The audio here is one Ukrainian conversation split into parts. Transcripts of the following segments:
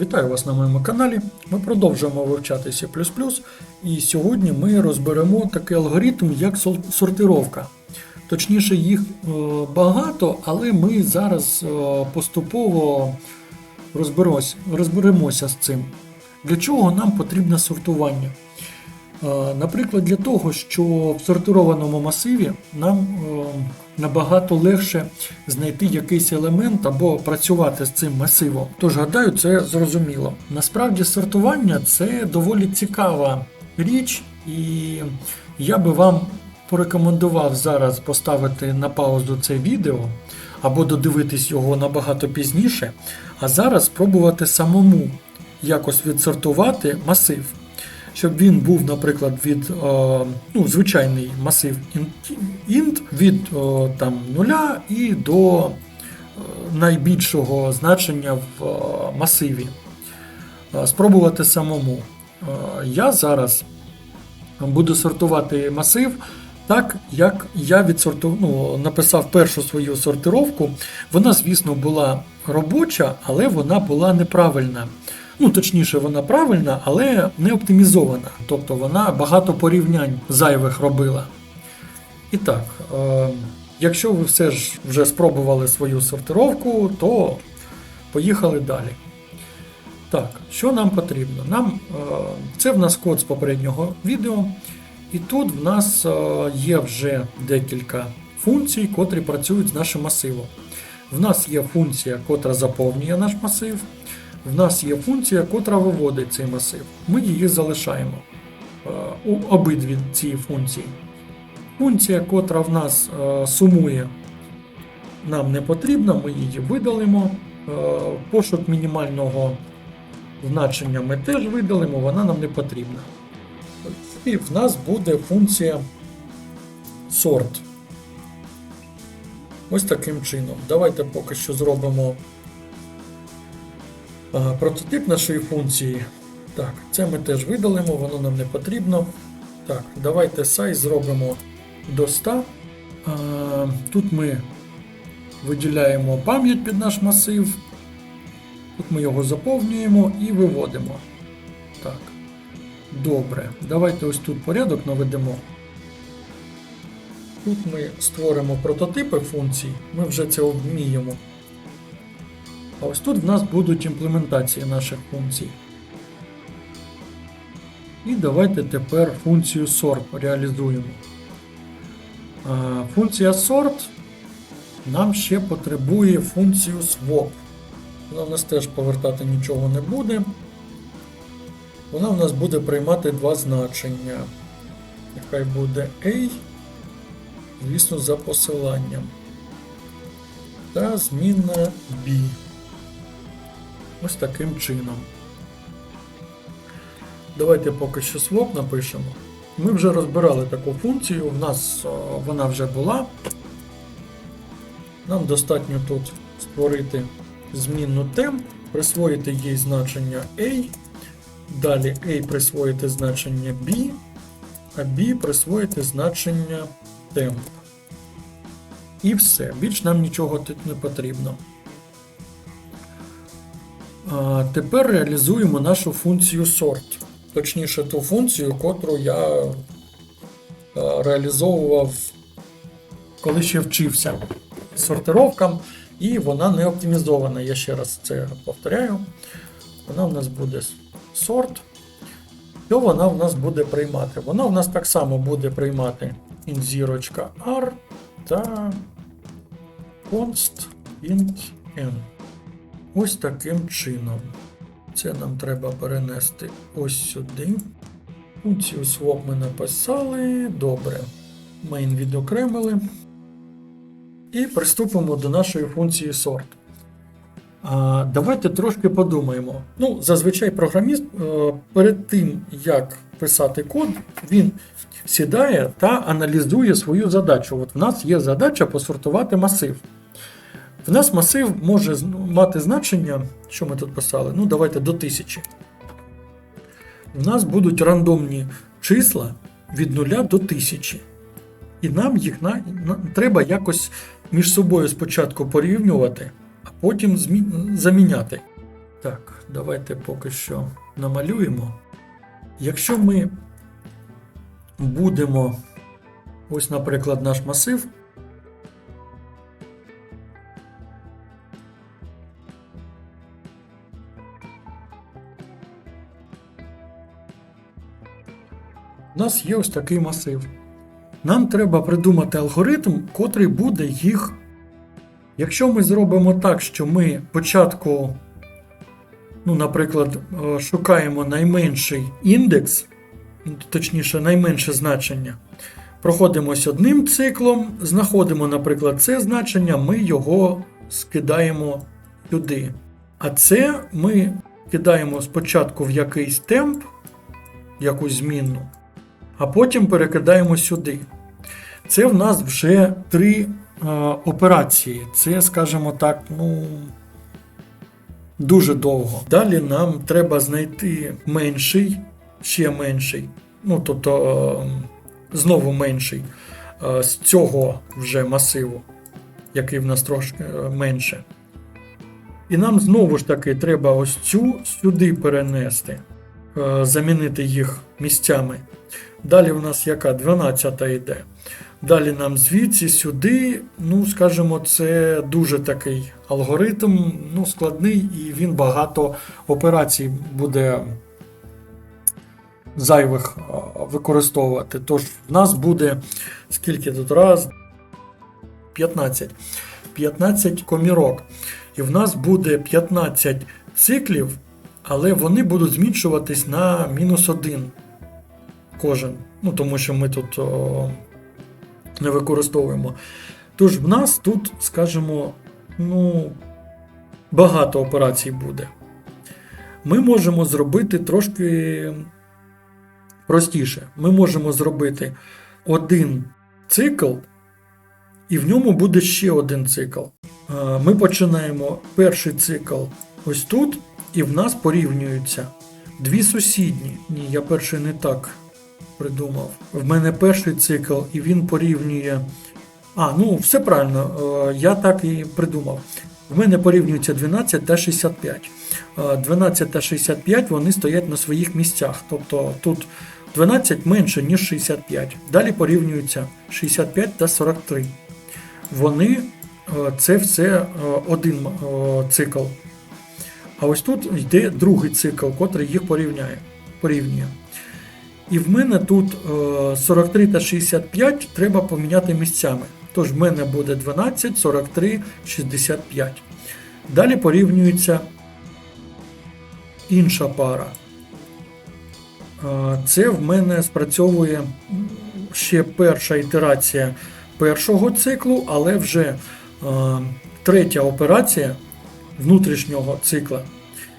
Вітаю вас на моєму каналі. Ми продовжуємо вивчати C++, і сьогодні ми розберемо такий алгоритм, як сортировка. Точніше, їх е, багато, але ми зараз е, поступово розберемося, з цим. Для чого нам потрібне сортування? Е, Наприклад, для того, що в сортированому масиві нам набагато легше знайти якийсь елемент або працювати з цим масивом. Тож, гадаю, це зрозуміло. Насправді, сортування це доволі цікава річ, і я би вам порекомендував зараз поставити на паузу це відео або додивитись його набагато пізніше, а зараз спробувати самому якось відсортувати масив щоб він був, наприклад, від е, ну, звичайний масив int, від е, там, нуля і до е, найбільшого значення в масиві. Спробувати самому. Я зараз буду сортувати масив так, як я відсорту... ну, написав першу свою сортировку. Вона, звісно, була робоча, але вона була неправильна. Ну, точніше, вона правильна, але не оптимізована. Тобто вона багато порівнянь зайвих робила. І так, е, якщо ви все ж вже спробували свою сортировку, то поїхали далі. Так, що нам потрібно? Нам, е, це в нас код з попереднього відео, і тут в нас е, є вже декілька функцій, котрі працюють з нашим масивом. В нас є функція, котра заповнює наш масив. В нас є функція, котра виводить цей масив. Ми її залишаємо е, у обидві ці функції. Функція, котра в нас е, сумує, нам не потрібна, ми її видалимо. Е, Пошук мінімального значення ми теж видалимо, вона нам не потрібна. І в нас буде функція sort. Ось таким чином. Давайте поки що зробимо прототип нашої функції. Так, це ми теж видалимо, воно нам не потрібно. Так, давайте size зробимо до 100. Тут ми виділяємо пам'ять під наш масив. Тут ми його заповнюємо і виводимо. Так. Добре. Давайте ось тут порядок наведемо. Тут ми створимо прототипи функцій, ми вже це вміємо. А ось тут в нас будуть імплементації наших функцій. І давайте тепер функцію sort реалізуємо. Функція sort нам ще потребує функцію swap. Вона в нас теж повертати нічого не буде. Вона в нас буде приймати два значення. Нехай буде A, звісно, за посиланням. Та змінна B. Ось таким чином. Давайте поки що swap напишемо. Ми вже розбирали таку функцію, в нас вона вже була. Нам достатньо тут створити змінну темп, присвоїти їй значення A, далі A присвоїти значення B, а B присвоїти значення temp. І все. Більш нам нічого тут не потрібно. Тепер реалізуємо нашу функцію sort. Точніше, ту функцію, котру я реалізовував, коли ще вчився сортировкам, і вона не оптимізована. Я ще раз це повторяю. Вона в нас буде sort. Що вона в нас буде приймати? Вона в нас так само буде приймати int0.r та const int n. Ось таким чином. Це нам треба перенести ось сюди. Функцію swap ми написали. Добре. Main відокремили. І приступимо до нашої функції sort. А, давайте трошки подумаємо. Ну, зазвичай програміст е, перед тим, як писати код, він сідає та аналізує свою задачу. От в нас є задача посортувати масив. В нас масив може мати значення, що ми тут писали? Ну, давайте до 1000. В нас будуть рандомні числа від 0 до 1000. І нам їх на, треба якось між собою спочатку порівнювати, а потім змі, заміняти. Так, давайте поки що намалюємо. Якщо ми будемо, ось, наприклад, наш масив. Нас є ось такий масив. Нам треба придумати алгоритм, котрий буде їх. Якщо ми зробимо так, що ми спочатку, ну, наприклад, е, шукаємо найменший індекс, точніше, найменше значення, проходимось одним циклом, знаходимо, наприклад, це значення, ми його скидаємо сюди. А це ми кидаємо спочатку в якийсь темп, якусь змінну, а потім перекидаємо сюди. Це в нас вже три е, операції. Це, скажімо так, ну. Дуже довго. Далі нам треба знайти менший, ще менший, ну тобто е, знову менший е, з цього вже масиву, який в нас трошки менше. І нам знову ж таки треба ось цю сюди перенести, замінити їх місцями. Далі у нас яка 12 йде. Далі нам звідси сюди, ну, скажімо, це дуже такий алгоритм, ну, складний, і він багато операцій буде зайвих використовувати. Тож в нас буде скільки тут раз? 15. 15 комірок. І в нас буде 15 циклів, але вони будуть зміншуватись на мінус 1 кожен. Ну, тому що ми тут о, не використовуємо. Тож в нас тут, скажімо, ну, багато операцій буде. Ми можемо зробити трошки простіше. Ми можемо зробити один цикл, і в ньому буде ще один цикл. Е, Ми починаємо перший цикл ось тут, і в нас порівнюються дві сусідні. Ні, я перший не так придумав. В мене перший цикл, і він порівнює. А, ну все правильно, е, я так і придумав. В мене порівнюються 12 та 65. Е, 12 та 65 вони стоять на своїх місцях. Тобто тут 12 менше, ніж 65. Далі порівнюються 65 та 43. Вони е, це все е, один е, цикл. А ось тут йде другий цикл, котрий їх порівняє, порівнює. І в мене тут е, 43 та 65 треба поміняти місцями. Тож в мене буде 12, 43, 65. Далі порівнюється інша пара. Е, Це в мене спрацьовує ще перша ітерація першого циклу, але вже е, третя операція внутрішнього цикла.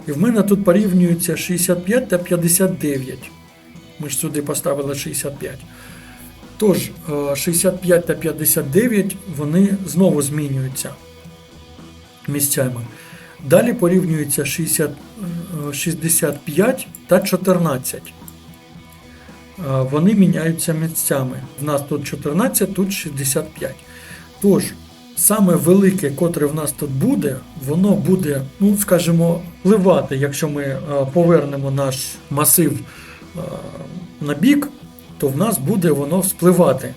І в мене тут порівнюються 65 та 59. Ми ж сюди поставили 65. Тож, е, 65 та 59 вони знову змінюються місцями. Далі порівнюються 60, е, 65 та 14. Е, Вони міняються місцями. В нас тут 14, тут 65. Тож, саме велике, котре в нас тут буде, воно буде, ну, скажімо, впливати, якщо ми е, повернемо наш масив е, на бік, то в нас буде воно спливати.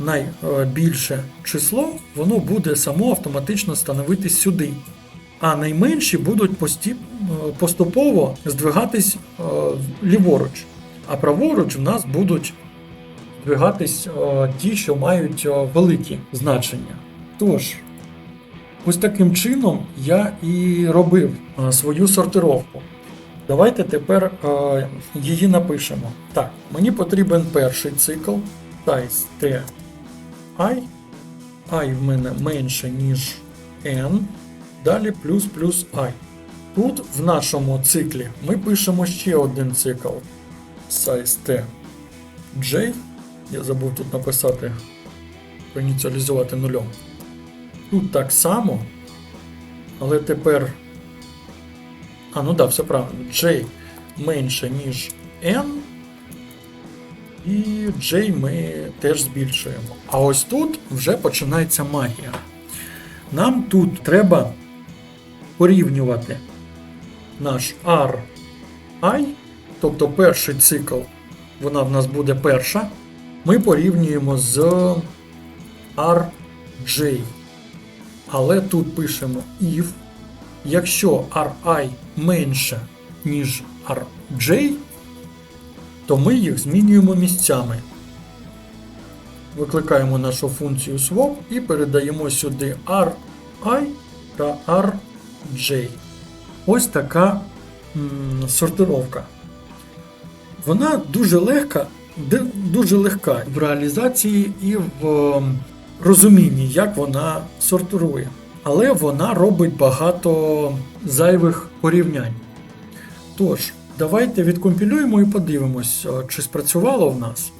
Найбільше число воно буде само автоматично становитись сюди. А найменші будуть пості- е, поступово здвигатись е, ліворуч. А праворуч в нас будуть здвигатись е, ті, що мають е, великі значення. Тож, ось таким чином я і робив е, свою сортировку. Давайте тепер е, її напишемо. Так, мені потрібен перший цикл size t i. i в мене менше, ніж n. Далі плюс плюс i. Тут в нашому циклі ми пишемо ще один цикл size t j. Я забув тут написати, проініціалізувати нульом. Тут так само, але тепер. А, ну да, все правильно. J менше, ніж N. І J ми теж збільшуємо. А ось тут вже починається магія. Нам тут треба порівнювати наш R I, тобто перший цикл, вона в нас буде перша, ми порівнюємо з RJ. Але тут пишемо if, якщо RI менше, ніж RJ, то ми їх змінюємо місцями. Викликаємо нашу функцію swap і передаємо сюди RI та RJ. Ось така м, сортировка. Вона дуже легка, дуже легка в реалізації і в розумінні, як вона сортирує. Але вона робить багато зайвих порівнянь. Тож, давайте відкомпілюємо і подивимось, е, чи спрацювало в нас.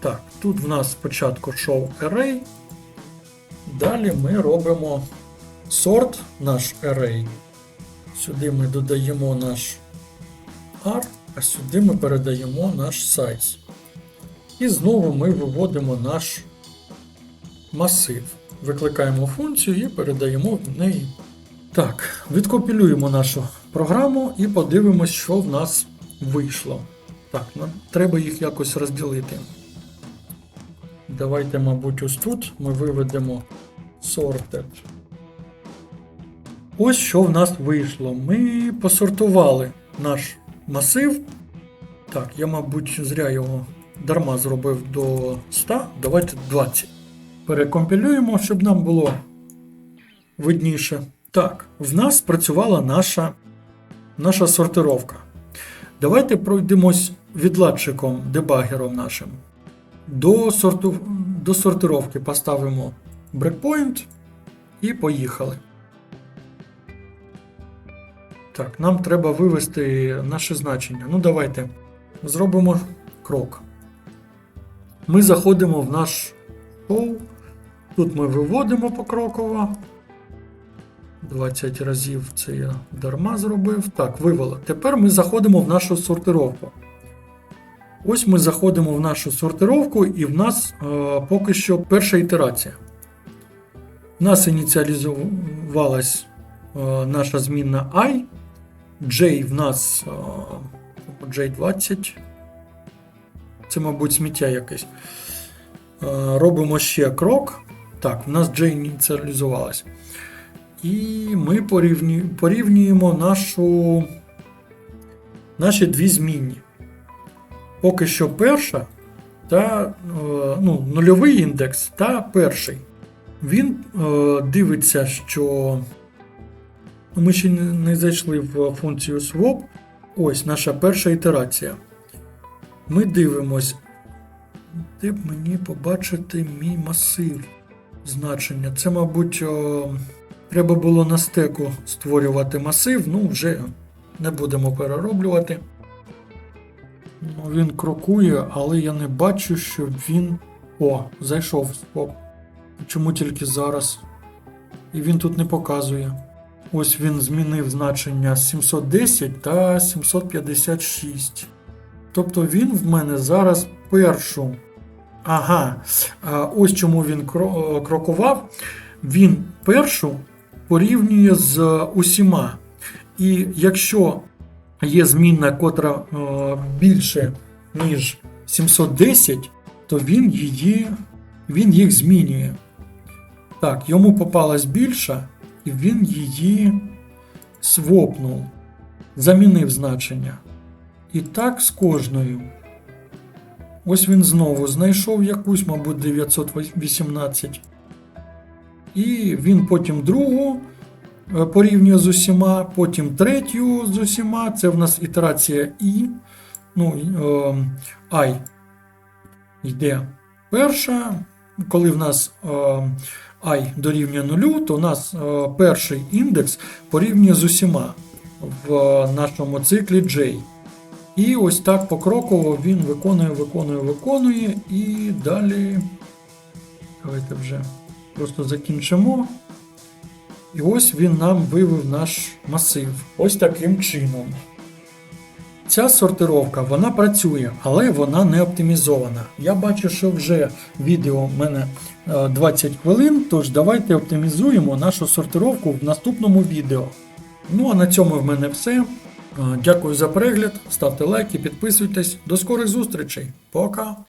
Так, тут в нас спочатку show array. Далі ми робимо sort наш array. Сюди ми додаємо наш R, а сюди ми передаємо наш size. І знову ми виводимо наш масив. Викликаємо функцію і передаємо в неї. Так, відкомпілюємо нашу програму і подивимось, що в нас вийшло. Так, нам треба їх якось розділити. Давайте, мабуть, ось тут ми виведемо sorted. Ось що в нас вийшло. Ми посортували наш масив. Так, я, мабуть, зря його дарма зробив до 100. Давайте 20. Перекомпілюємо, щоб нам було видніше. Так, в нас спрацювала наша, наша сортировка. Давайте пройдемось відладчиком, дебагером нашим. До, сорту, до сортировки поставимо брекпоінт і поїхали. Так, нам треба вивести наше значення. Ну, давайте зробимо крок. Ми заходимо в наш шоу. Тут ми виводимо покроково. 20 разів це я дарма зробив. Так, вивело. Тепер ми заходимо в нашу сортировку. Ось ми заходимо в нашу сортировку, і в нас е, поки що перша ітерація. У нас ініціалізувалась е, наша змінна I. J в нас е, J20. Це, мабуть, сміття якесь. Е, робимо ще крок. Так, в нас J ініціалізувалась. І ми порівню, порівнюємо нашу, наші дві змінні. Поки що перша та е, ну, нульовий індекс та перший. Він е, дивиться, що ми ще не зайшли в функцію swap. Ось наша перша ітерація. Ми дивимось, де б мені побачити мій масив значення. Це, мабуть, о, треба було на стеку створювати масив, ну вже не будемо перероблювати. Ну, Він крокує, але я не бачу, що він. О, зайшов своп. Чому тільки зараз? І він тут не показує. Ось він змінив значення 710 та 756. Тобто він в мене зараз першу. Ага, ось чому він крокував. Він першу порівнює з усіма. І якщо є змінна, котра е, більше, ніж 710, то він її, він їх змінює. Так, йому попалась більша, і він її свопнув, замінив значення. І так з кожною. Ось він знову знайшов якусь, мабуть, 918. І він потім другу е, порівнює з усіма, потім третю з усіма. Це в нас ітерація І. Ну, е, I йде перша. Коли в нас е, I дорівнює нулю, то у нас е, перший індекс порівнює з усіма в е, нашому циклі J. І ось так покроково він виконує, виконує, виконує. І далі. Давайте вже просто закінчимо. І ось він нам вивів наш масив. Ось таким чином. Ця сортировка вона працює, але вона не оптимізована. Я бачу, що вже відео в мене е, 20 хвилин, тож давайте оптимізуємо нашу сортировку в наступному відео. Ну а на цьому в мене все. Дякую за перегляд, ставте лайки, підписуйтесь. До скорих зустрічей. Пока!